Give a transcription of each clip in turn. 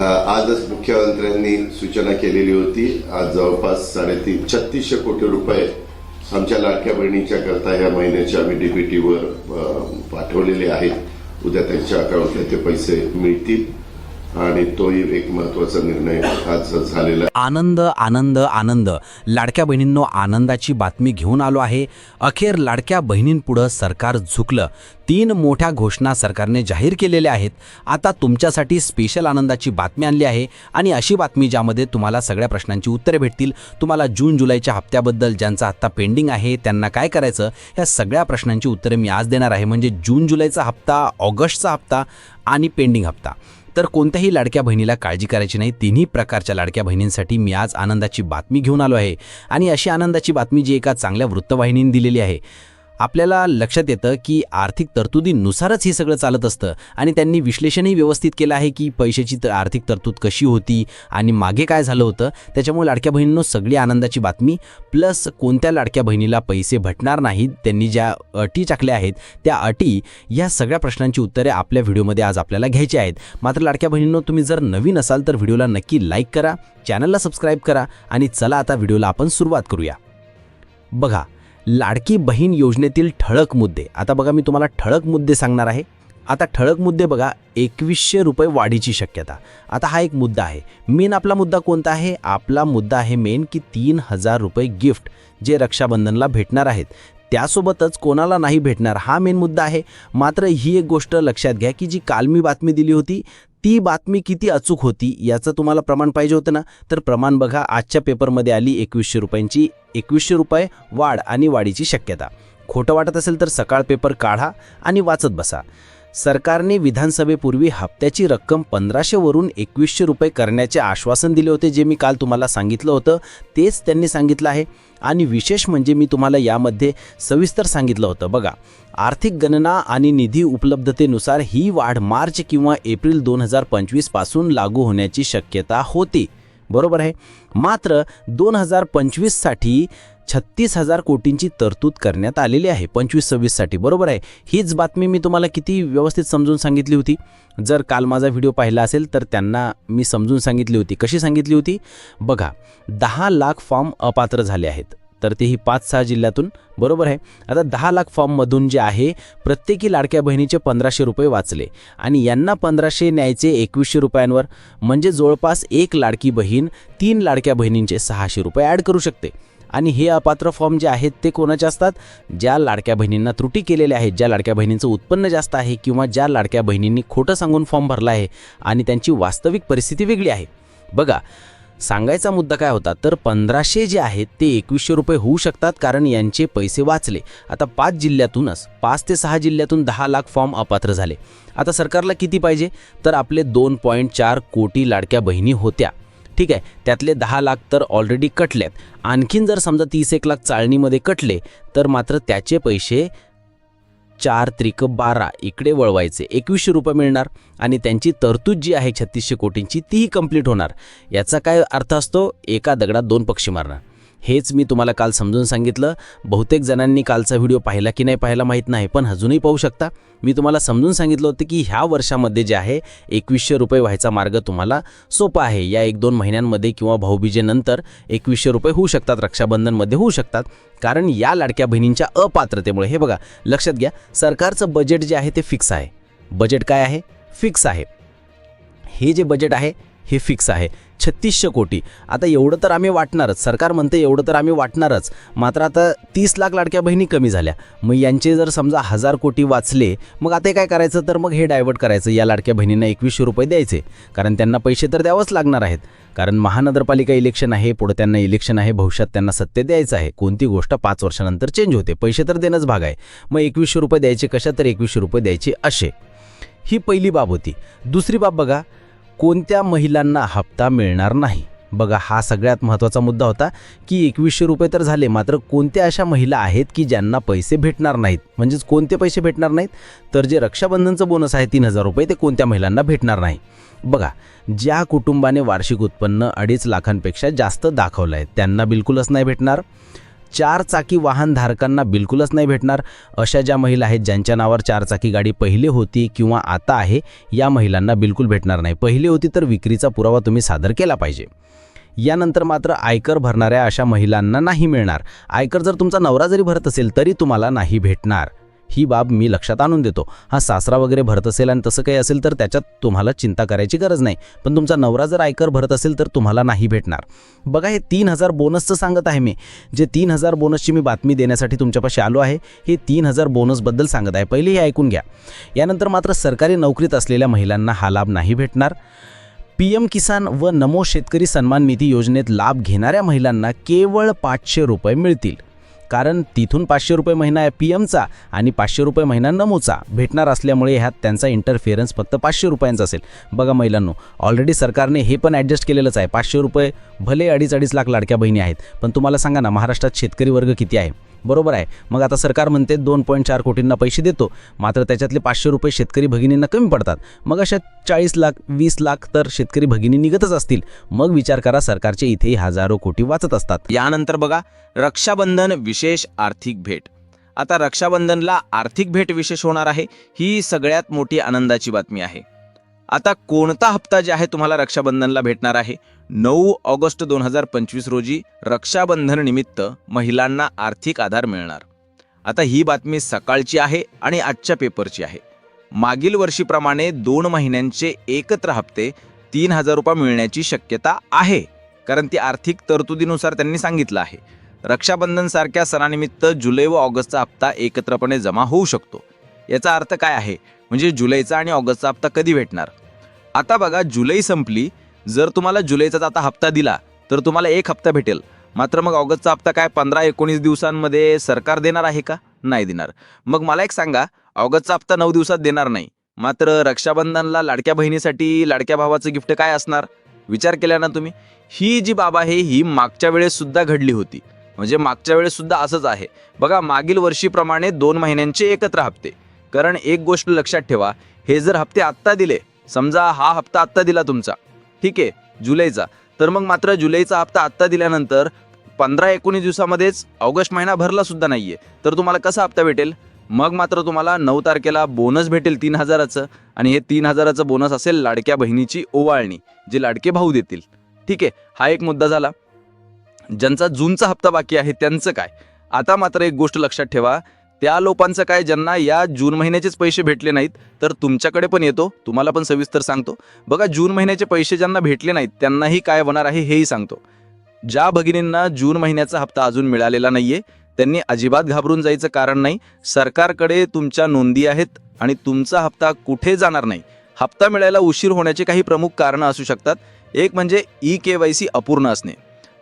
आजच मुख्यमंत्र्यांनी सूचना केलेली होती आज जवळपास साडेतीन छत्तीसशे कोटी रुपये आमच्या लाडक्या बहिणीच्या करता या महिन्याच्या आम्ही डीबीटीवर पाठवलेले आहेत. उद्या त्यांच्या अकाउंटला ते पैसे मिळतील. आणि तोही एक महत्त्वाचा निर्णय आज झालेला आनंद आनंद आनंद. लाडक्या बहिणींनो आनंदाची बातमी घेऊन आलो आहे. अखेर लाडक्या बहिणींपुढं सरकार झुकलं. तीन मोठ्या घोषणा सरकारने जाहीर केलेल्या आहेत. आता तुमच्यासाठी स्पेशल आनंदाची बातमी आणली आहे. आणि अशी बातमी ज्यामध्ये तुम्हाला सगळ्या प्रश्नांची उत्तरे भेटतील. तुम्हाला जून जुलैच्या हप्त्याबद्दल ज्यांचा आत्ता पेंडिंग आहे त्यांना काय करायचं या सगळ्या प्रश्नांची उत्तरे मी आज देणार आहे. म्हणजे जून जुलैचा हप्ता ऑगस्टचा हप्ता आणि पेंडिंग हप्ता. तर कोणत्याही लाडक्या बहिणीला काळजी करायची नाही. तिन्ही प्रकारच्या लाडक्या बहिणींसाठी मी आज आनंदाची बातमी घेऊन आलो आहे. आणि अशी आनंदाची बातमी जी एका चांगल्या वृत्तवाहिनीने दिलेली आहे. आपल्याला लक्षात येतं की आर्थिक तरतुदीनुसारच हे सगळं चालत असतं. आणि त्यांनी विश्लेषणही व्यवस्थित केलं आहे की पैशाची तर आर्थिक तरतूद कशी होती आणि मागे काय झालं होतं. त्याच्यामुळे लाडक्या बहिणींनो सगळी आनंदाची बातमी. प्लस कोणत्या लाडक्या बहिणीला पैसे भटणार नाहीत त्यांनी ज्या अटी टाकल्या आहेत त्या अटी या सगळ्या प्रश्नांची उत्तरे आपल्या व्हिडिओमध्ये आज आपल्याला घ्यायची आहेत. मात्र लाडक्या बहिणींनो तुम्ही जर नवीन असाल तर व्हिडिओला नक्की लाईक करा चॅनलला सबस्क्राईब करा आणि चला आता व्हिडिओला आपण सुरुवात करूया. बघा लाडकी बहीण योजनेतील ठळक मुद्दे. आता बघा मी तुम्हाला ठळक मुद्दे सांगणार आहे. आता ठळक मुद्दे बघा एकवीसशे रुपये वाढीची शक्यता. आता हा एक मुद्दा आहे. मेन आपला मुद्दा कोणता आहे? आपला मुद्दा आहे मेन की तीन हजार रुपये गिफ्ट जे रक्षाबंधनला भेटणार आहेत. त्यासोबतच कोणाला नाही भेटणार हा मेन मुद्दा आहे. मात्र ही एक गोष्ट लक्षात घ्या की जी काल मी बातमी दिली होती ती बातमी किती अचूक होती याचं तुम्हाला प्रमाण पाहिजे होतं ना? तर प्रमाण बघा आजच्या पेपरमध्ये आली एकवीसशे रुपयांची एकवीसशे रुपये वाढ आणि वाढीची शक्यता. खोटं वाटत असेल तर सकाळ पेपर काढा आणि वाचत बसा. सरकारने विधानसभेपूर्वी हप्त्याची रक्कम पंधराशेवरून एकवीसशे रुपये करण्याचे आश्वासन दिले होते जे मी काल तुम्हाला सांगितलं होतं तेच त्यांनी सांगितलं आहे. आणि विशेष म्हणजे मी तुम्हाला यामध्ये सविस्तर सांगितलं होतं. बघा आर्थिक गणना आणि निधी उपलब्धतेनुसार ही वाढ मार्च किंवा एप्रिल दोन हजार पंचवीसपासून लागू होण्याची शक्यता होती. बरोबर आहे? मात्र दोन हजार पंचवीससाठी छत्तीस हजार कोटींची तरतूद करण्यात आलेली आहे. पंचवीस सव्वीससाठी बरोबर आहे? हीच बातमी मी तुम्हाला किती व्यवस्थित समजून सांगितली होती. जर काल माझा व्हिडिओ पाहिला असेल तर त्यांना मी समजून सांगितली होती. कशी सांगितली होती? बघा दहा लाख फॉर्म अपात्र झाले आहेत. तर तेही पाच सहा जिल्ह्यातून बरोबर आहे? आता दहा लाख फॉर्ममधून जे आहे प्रत्येकी लाडक्या बहिणीचे पंधराशे रुपये वाचले. आणि यांना पंधराशे न्यायचे एकवीसशे रुपयांवर. म्हणजे जवळपास एक लाडकी बहीण तीन लाडक्या बहिणींचे सहाशे रुपये ॲड करू शकते. आणि हे अपात्र फॉर्म जे आहेत ते कोणाचे असतात? ज्या लाडक्या बहिणींना त्रुटी केलेल्या आहेत ज्या लाडक्या बहिणींचं उत्पन्न जास्त आहे किंवा ज्या लाडक्या बहिणींनी खोटं सांगून फॉर्म भरला आहे आणि त्यांची वास्तविक परिस्थिती वेगळी आहे. बघा सांगायचा मुद्दा काय होता? तर पंधराशे जे आहेत ते एकवीसशे रुपये होऊ शकतात कारण यांचे पैसे वाचले. आता पाच जिल्ह्यातूनच पाच ते सहा जिल्ह्यातून दहा लाख फॉर्म अपात्र झाले. आता सरकारला किती पाहिजे? तर आपले दोन पॉईंट चार कोटी लाडक्या बहिणी होत्या. ठीक आहे त्यातले दहा लाख तर ऑलरेडी कटलेत. आणखीन जर समजा तीस एक लाख चाळणीमध्ये कटले तर मात्र त्याचे पैसे चार त्रिक बारा इकडे वळवायचे. एकवीसशे रुपये मिळणार आणि त्यांची तरतूद जी आहे छत्तीसशे कोटींची तीही कंप्लीट होणार. याचा काय अर्थ असतो? एका दगडात दोन पक्षी मारणार. हेच मी तुम्हाला काल समजून सांगितलं. बहुतेक जणांनी कालचा व्हिडिओ पाहिला की नाही पाहायला माहीत नाही पण अजूनही पाहू शकता. मी तुम्हाला समजून सांगितलं होतं की ह्या वर्षामध्ये जे आहे एकवीसशे रुपये व्हायचा मार्ग तुम्हाला सोपा आहे. या एक दोन महिन्यांमध्ये किंवा भाऊबीजेनंतर एकवीसशे रुपये होऊ शकतात रक्षाबंधनमध्ये होऊ शकतात. कारण या लाडक्या बहिणींच्या अपात्रतेमुळे हे बघा लक्षात घ्या सरकारचं बजेट जे आहे ते फिक्स आहे. बजेट काय आहे? फिक्स आहे. हे जे बजेट आहे हे फिक्स आहे. छत्तीसशे कोटी. आता एवढं तर आम्ही वाटणारच. सरकार म्हणते एवढं तर आम्ही वाटणारच. मात्र आता तीस लाख लाडक्या बहिणी कमी झाल्या. मग यांचे जर समजा हजार कोटी वाचले मग आता काय करायचं? तर मग हे डायव्हर्ट करायचं. या लाडक्या बहिणींना एकवीसशे रुपये द्यायचे. कारण त्यांना पैसे तर द्यावंच लागणार आहेत. कारण महानगरपालिका इलेक्शन आहे पुढे त्यांना इलेक्शन आहे भविष्यात त्यांना सत्य द्यायचं आहे. कोणती गोष्ट पाच वर्षानंतर चेंज होते. पैसे तर देणंच भाग आहे. मग एकवीसशे रुपये द्यायचे कशा तर एकवीसशे रुपये द्यायचे असे. ही पहिली बाब होती. दुसरी बाब बघा. कोणत्या महिलांना हप्ता मिळणार नाही? बघा हा सगळ्यात महत्त्वाचा मुद्दा होता की एकवीसशे रुपये तर झाले मात्र कोणत्या अशा महिला आहेत की ज्यांना पैसे भेटणार नाहीत? म्हणजेच कोणते पैसे भेटणार नाहीत? तर जे रक्षाबंधनचं बोनस आहे तीन हजार रुपये ते कोणत्या महिलांना भेटणार नाही? बघा ज्या कुटुंबाने वार्षिक उत्पन्न अडीच लाखांपेक्षा जास्त दाखवलं आहे त्यांना बिलकुलच नाही भेटणार. चार चाकी वाहन धारकांना बिलकुलच नाही भेटणार. अशा ज्या महिला आहेत ज्यांच्या नावावर चारचाकी गाडी पहिले होती किंवा आता आहे या महिलांना बिलकुल भेटणार नाही. पहिली होती तर विक्रीचा पुरावा तुम्ही सादर केला पाहिजे. यानंतर मात्र आयकर भरणाऱ्या अशा महिलांना नाही मिळणार. आयकर जर तुमचा नवरा जरी भरत असेल तरी तुम्हाला नाही भेटणार. ही बाब मी लक्षात आणून देतो. हा सासरा वगैरे भरत असेल आणि तसं काही असेल तर त्याच्यात तुम्हाला चिंता करायची गरज नाही. पण तुमचा नवरा जर आयकर भरत असेल तर तुम्हाला नाही भेटणार. बघा हे तीन हजार बोनसचं सांगत आहे मी. जे तीन हजार बोनसची मी बातमी देण्यासाठी तुमच्यापाशी आलो आहे हे तीन हजार बोनसबद्दल सांगत आहे. पहिले हे ऐकून घ्या. यानंतर मात्र सरकारी नोकरीत असलेल्या महिलांना हा लाभ नाही भेटणार. पी एम किसान व नमो शेतकरी सन्मान निधी योजनेत लाभ घेणाऱ्या महिलांना केवळ पाचशे रुपये मिळतील. कारण तिथून पाचशे रुपये महिना आहे पी एमचा आणि पाचशे रुपये महिना नमोचा. भेटणार असल्यामुळे ह्यात त्यांचा इंटरफिअरन्स फक्त पाचशे रुपयांचा असेल. बघा महिलांनो ऑलरेडी सरकारने हे पण ॲडजस्ट केलेलंच आहे. पाचशे रुपये भले अडीच अडीच लाख लाडक्या बहिणी आहेत पण तुम्हाला सांगा ना महाराष्ट्रात शेतकरी वर्ग किती आहे? बरोबर आहे. मग आता सरकार म्हणते दोन पॉईंट चार कोटींना पैसे देतो मात्र त्याच्यातले पाचशे रुपये शेतकरी भगिनींना कमी पडतात. मग अशा चाळीस लाख वीस लाख तर शेतकरी भगिनी निघतच असतील. मग विचार करा सरकारचे इथेही हजारो कोटी वाचत असतात. यानंतर बघा रक्षाबंधन विशेष आर्थिक भेट. आता रक्षाबंधनला आर्थिक भेट विशेष होणार आहे ही सगळ्यात मोठी आनंदाची बातमी आहे. आता कोणता हप्ता जे आहे तुम्हाला रक्षाबंधनला भेटणार आहे? नऊ ऑगस्ट दोन हजार पंचवीस रोजी रक्षाबंधन निमित्त महिलांना आर्थिक आधार मिळणार. आता ही बातमी सकाळची आहे आणि आजच्या पेपरची आहे. मागील वर्षीप्रमाणे दोन महिन्यांचे एकत्र हप्ते तीन हजार रुपये मिळण्याची शक्यता आहे कारण ती आर्थिक तरतुदीनुसार त्यांनी सांगितलं आहे. रक्षाबंधन सारख्या सणानिमित्त जुलै व ऑगस्टचा हप्ता एकत्रपणे जमा होऊ शकतो. याचा अर्थ काय आहे? म्हणजे जुलैचा आणि ऑगस्टचा हप्ता कधी भेटणार? आता बघा जुलै संपली जर तुम्हाला जुलैचा आता हप्ता दिला तर तुम्हाला एक हप्ता भेटेल. मात्र मग ऑगस्टचा हप्ता काय पंधरा एकोणीस दिवसांमध्ये सरकार देणार आहे का? नाही देणार. मग मला एक सांगा ऑगस्टचा हप्ता नऊ दिवसात देणार नाही मात्र रक्षाबंधनला लाडक्या बहिणीसाठी लाडक्या भावाचं गिफ्ट काय असणार? विचार केला ना तुम्ही. ही जी बाब आहे ही मागच्या वेळेस सुद्धा घडली होती. म्हणजे मागच्या वेळेस सुद्धा असंच आहे. बघा मागील वर्षीप्रमाणे दोन महिन्यांचे एकत्र हप्ते. कारण एक गोष्ट लक्षात ठेवा हे जर हप्ते आत्ता दिले समजा हा हप्ता आत्ता दिला तुमचा ठीक आहे जुलैचा तर मग मात्र जुलैचा हप्ता आत्ता दिल्यानंतर पंधरा एकोणीस दिवसामध्येच ऑगस्ट महिना भरला सुद्धा नाहीये. तर तुम्हाला कसा हप्ता भेटेल? मग मात्र तुम्हाला नऊ तारखेला बोनस भेटेल तीन हजाराचं आणि हे तीन हजाराचं बोनस असेल लाडक्या बहिणीची ओवाळणी जे लाडके भाऊ देतील. ठीक आहे हा एक मुद्दा झाला. ज्यांचा जूनचा हप्ता बाकी आहे त्यांचं काय? आता मात्र एक गोष्ट लक्षात ठेवा त्या लोकांचं काय ज्यांना या जून महिन्याचेच पैसे भेटले नाहीत तर तुमच्याकडे पण येतो तुम्हाला पण सविस्तर सांगतो. बघा जून महिन्याचे पैसे ज्यांना भेटले नाहीत त्यांनाही काय होणार आहे हेही सांगतो. ज्या भगिनींना जून महिन्याचा हप्ता अजून मिळालेला नाहीये त्यांनी अजिबात घाबरून जायचं कारण नाही सरकारकडे तुमच्या नोंदी आहेत आणि तुमचा हप्ता कुठे जाणार नाही. हप्ता मिळायला उशीर होण्याचे काही प्रमुख कारणं असू शकतात. एक म्हणजे ई के वाय सी अपूर्ण असणे.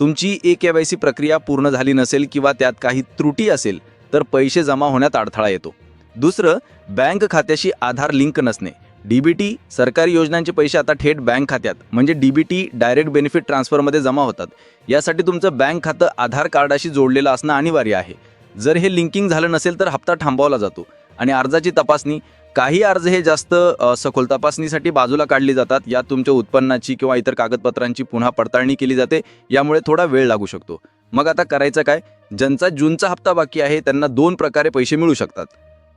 तुमची ए के वाय सी प्रक्रिया पूर्ण झाली नसेल किंवा त्यात काही त्रुटी असेल तर पैसे जमा होण्यात अडथळा येतो. दुसरं बँक खात्याशी आधार लिंक नसणे. डीबीटी सरकारी योजनांचे पैसे आता थेट बँक खात्यात म्हणजे डीबीटी डायरेक्ट बेनिफिट ट्रान्सफरमध्ये जमा होतात. यासाठी तुमचं बँक खातं आधार कार्डाशी जोडलेलं असणं अनिवार्य आहे. जर हे लिंकिंग झालं नसेल तर हप्ता थांबवला जातो. आणि अर्जाची तपासणी काही अर्ज हे जास्त सखोल तपासणीसाठी बाजूला काढली जातात. यात तुमच्या उत्पन्नाची किंवा इतर कागदपत्रांची पुन्हा पडताळणी केली जाते. यामुळे थोडा वेळ लागू शकतो. मग आता करायचं काय? ज्यांचा जूनचा हप्ता बाकी आहे त्यांना दोन प्रकारे पैसे मिळू शकतात.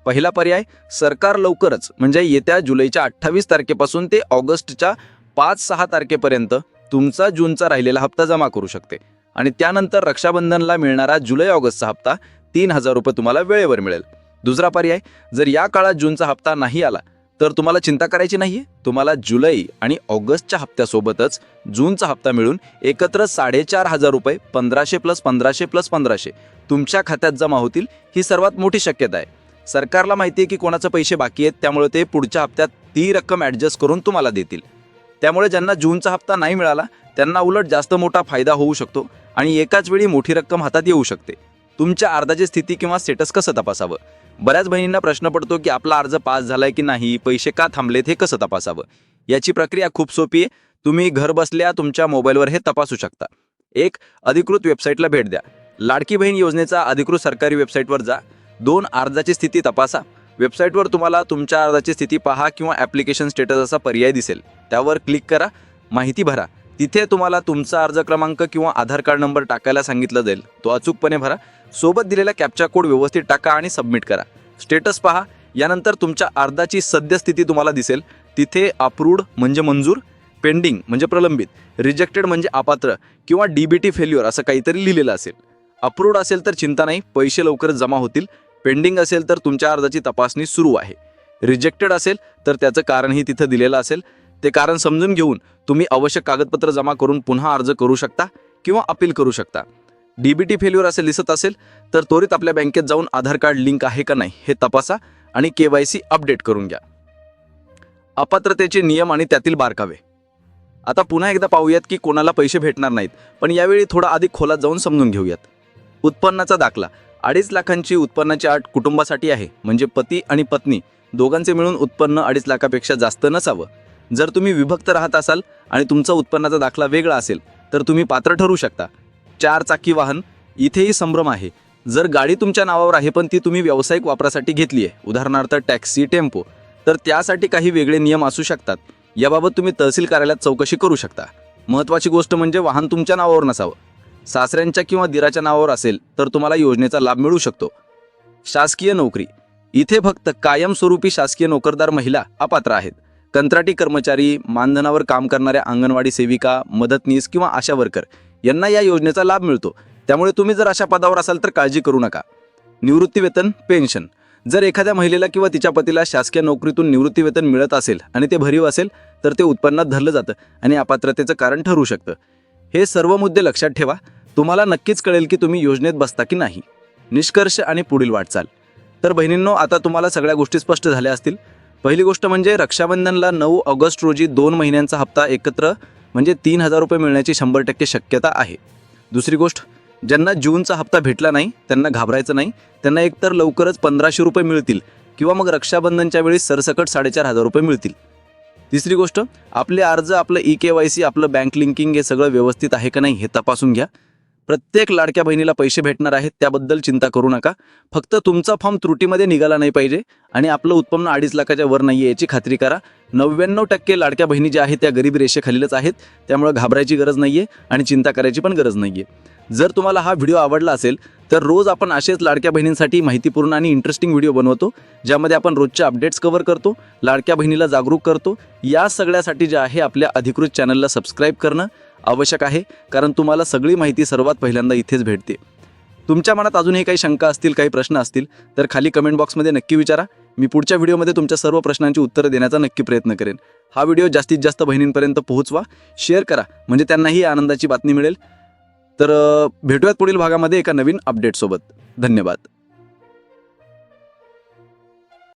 पहिला पर्याय सरकार लवकरच म्हणजे येत्या जुलैच्या अठ्ठावीस तारखेपासून ते ऑगस्टच्या पाच सहा तारखेपर्यंत तुमचा जूनचा राहिलेला हप्ता जमा करू शकते. आणि त्यानंतर रक्षाबंधनला मिळणारा जुलै ऑगस्टचा हप्ता तीन हजार रुपये तुम्हाला वेळेवर मिळेल. दुसरा पर्याय जर या काळात जूनचा हप्ता नाही आला तर तुम्हाला चिंता करायची नाहीये? तुम्हाला जुलै आणि ऑगस्टच्या हप्त्यासोबतच जूनचा हप्ता मिळून एकत्र साडेचार हजार रुपये पंधराशे प्लस पंधराशे प्लस पंधराशे तुमच्या खात्यात जमा होतील ही सर्वात मोठी शक्यता आहे. सरकारला माहिती आहे की कोणाचे पैसे बाकी आहेत त्यामुळे ते पुढच्या हप्त्यात ती रक्कम ॲडजस्ट करून तुम्हाला देतील. त्यामुळे ज्यांना जूनचा हप्ता नाही मिळाला त्यांना उलट जास्त मोठा फायदा होऊ शकतो आणि एकाच वेळी मोठी रक्कम हातात येऊ शकते. तुमच्या अर्जाची स्थिती किंवा स्टेटस कसं तपासावं? बऱ्याच बहिणींना प्रश्न पडतो की आपला अर्ज पास झालाय की नाही पैसे का थांबलेत हे कसं तपासावं? याची प्रक्रिया खूप सोपी आहे. तुम्ही घर बसल्या तुमच्या मोबाईलवर हे तपासू शकता. एक अधिकृत वेबसाईटला भेट द्या. लाडकी बहीण योजनेचा अधिकृत सरकारी वेबसाईटवर जा. दोन अर्जाची स्थिती तपासा. वेबसाईटवर तुम्हाला तुमच्या अर्जाची स्थिती पहा किंवा ॲप्लिकेशन स्टेटस असा पर्याय दिसेल. त्यावर क्लिक करा माहिती भरा. तिथे तुम्हाला तुमचा अर्ज क्रमांक किंवा आधार कार्ड नंबर टाकायला सांगितलं जाईल. तो अचूकपणे भरा. सोबत दिलेला कॅप्चा कोड व्यवस्थित टाका आणि सबमिट करा. स्टेटस पहा. यानंतर तुमच्या अर्जाची सद्यस्थिती तुम्हाला दिसेल. तिथे अप्रूव्ड म्हणजे मंजूर पेंडिंग म्हणजे प्रलंबित रिजेक्टेड म्हणजे अपात्र किंवा डी बी टी फेल्युअर असं काहीतरी लिहिलेलं असेल. अप्रूव्ड असेल तर चिंता नाही पैसे लवकरच जमा होतील. पेंडिंग असेल तर तुमच्या अर्जाची तपासणी सुरू आहे. रिजेक्टेड असेल तर त्याचं कारणही तिथं दिलेलं असेल. ते कारण समजून घेऊन तुम्ही आवश्यक कागदपत्र जमा करून पुन्हा अर्ज करू शकता किंवा अपील करू शकता. डीबीटी फेल्युअर असे दिसत असेल तर त्वरित आपल्या बँकेत जाऊन आधार कार्ड लिंक आहे का नाही हे तपासा आणि के वाय सी अपडेट करून घ्या. अपात्रतेचे नियम आणि त्यातील बारकावे. आता पुन्हा एकदा पाहूयात की कोणाला पैसे भेटणार नाहीत पण यावेळी थोडा अधिक खोलात जाऊन समजून घेऊयात. उत्पन्नाचा दाखला. अडीच लाखांची उत्पन्नाची अट कुटुंबासाठी आहे म्हणजे पती आणि पत्नी दोघांचे मिळून उत्पन्न अडीच लाखापेक्षा जास्त नसावं. जर तुम्ही विभक्त राहत असाल आणि तुमचा उत्पन्नाचा दाखला वेगळा असेल तर तुम्ही पात्र ठरू शकता. चार चाकी वाहन इथेही संभ्रम आहे. जर गाडी तुमच्या नावावर आहे पण ती तुम्ही व्यावसायिक वापरासाठी घेतली आहे. उदाहरणार्थ टॅक्सी टेम्पो. तर त्यासाठी काही वेगळे नियम असू शकतात. याबाबत तुम्ही तहसील कार्यालयात चौकशी करू शकता. महत्त्वाची गोष्ट म्हणजे वाहन तुमच्या नावावर नसावं. सासऱ्यांच्या किंवा दिराच्या नावावर असेल तर तुम्हाला योजनेचा लाभ मिळू शकतो. शासकीय नोकरी. इथे फक्त कायमस्वरूपी शासकीय नोकरदार महिला अपात्र आहेत. कंत्राटी कर्मचारी मानधनावर काम करणाऱ्या अंगणवाडी सेविका मदतनीस किंवा आशा वर्कर यांना या योजनेचा लाभ मिळतो. त्यामुळे तुम्ही जर अशा पदावर असाल तर काळजी करू नका. निवृत्तीवेतन पेन्शन. जर एखाद्या महिलेला किंवा तिच्या पतीला शासकीय नोकरीतून निवृत्तीवेतन मिळत असेल आणि ते भरीव असेल तर ते उत्पन्नात धरलं जातं आणि अपात्रतेचं कारण ठरू शकतं. हे सर्व मुद्दे लक्षात ठेवा. तुम्हाला नक्कीच कळेल की तुम्ही योजनेत बसता की नाही. निष्कर्ष आणि पुढील वाटचाल. तर बहिणींनो आता तुम्हाला सगळ्या गोष्टी स्पष्ट झाल्या असतील. पहिली गोष्ट म्हणजे रक्षाबंधनला नऊ ऑगस्ट रोजी दोन महिन्यांचा हप्ता एकत्र म्हणजे तीन हजार रुपये मिळण्याची शंभर टक्के शक्यता आहे. दुसरी गोष्ट ज्यांना जूनचा हप्ता भेटला नाही त्यांना घाबरायचं नाही. त्यांना एकतर लवकरच पंधराशे रुपये मिळतील किंवा मग रक्षाबंधनच्या वेळी सरसकट साडेचार हजार रुपये मिळतील. तिसरी गोष्ट आपले अर्ज आपलं ई के वाय सी आपलं बँक लिंकिंग हे सगळं व्यवस्थित आहे का नाही हे तपासून घ्या. प्रत्येक लाडक्या बहिणीला पैसे भेटणार आहेत त्याबद्दल चिंता करू नका. फक्त तुमचा फॉर्म त्रुटीमध्ये निघाला नाही पाहिजे आणि आपलं उत्पन्न अडीच लाखाच्या वर नाही आहे याची खात्री करा. नव्याण्णव टक्के लाडक्या बहिणी ज्या आहेत त्या गरीब रेषेखालीलच आहेत. त्यामुळे घाबरायची गरज नाही आहे आणि चिंता करायची पण गरज नाही आहे जर तुम्हाला हा व्हिडिओ आवडला असेल तर रोज आपण असेच लाडक्या बहिणींसाठी माहितीपूर्ण आणि इंटरेस्टिंग व्हिडिओ बनवतो ज्यामध्ये आपण रोजच्या अपडेट्स कव्हर करतो लाडक्या बहिणीला जागरूक करतो. या सगळ्यासाठी जे आहे आपल्या अधिकृत चॅनलला सबस्क्राईब करणं. आवश्यक आहे कारण तुम्हाला सगळी माहिती सर्वात पहिल्यांदा इथेच भेटते. तुमच्या मनात अजूनही काही शंका असतील काही प्रश्न असतील तर खाली कमेंट बॉक्समध्ये नक्की विचारा. मी पुढच्या व्हिडिओमध्ये तुमच्या सर्व प्रश्नांची उत्तरं देण्याचा नक्की प्रयत्न करेन. हा व्हिडिओ जास्तीत जास्त बहिणींपर्यंत पोहोचवा शेअर करा म्हणजे त्यांनाही आनंदाची बातमी मिळेल. तर भेटूयात पुढील भागामध्ये एका नवीन अपडेटसोबत धन्यवाद.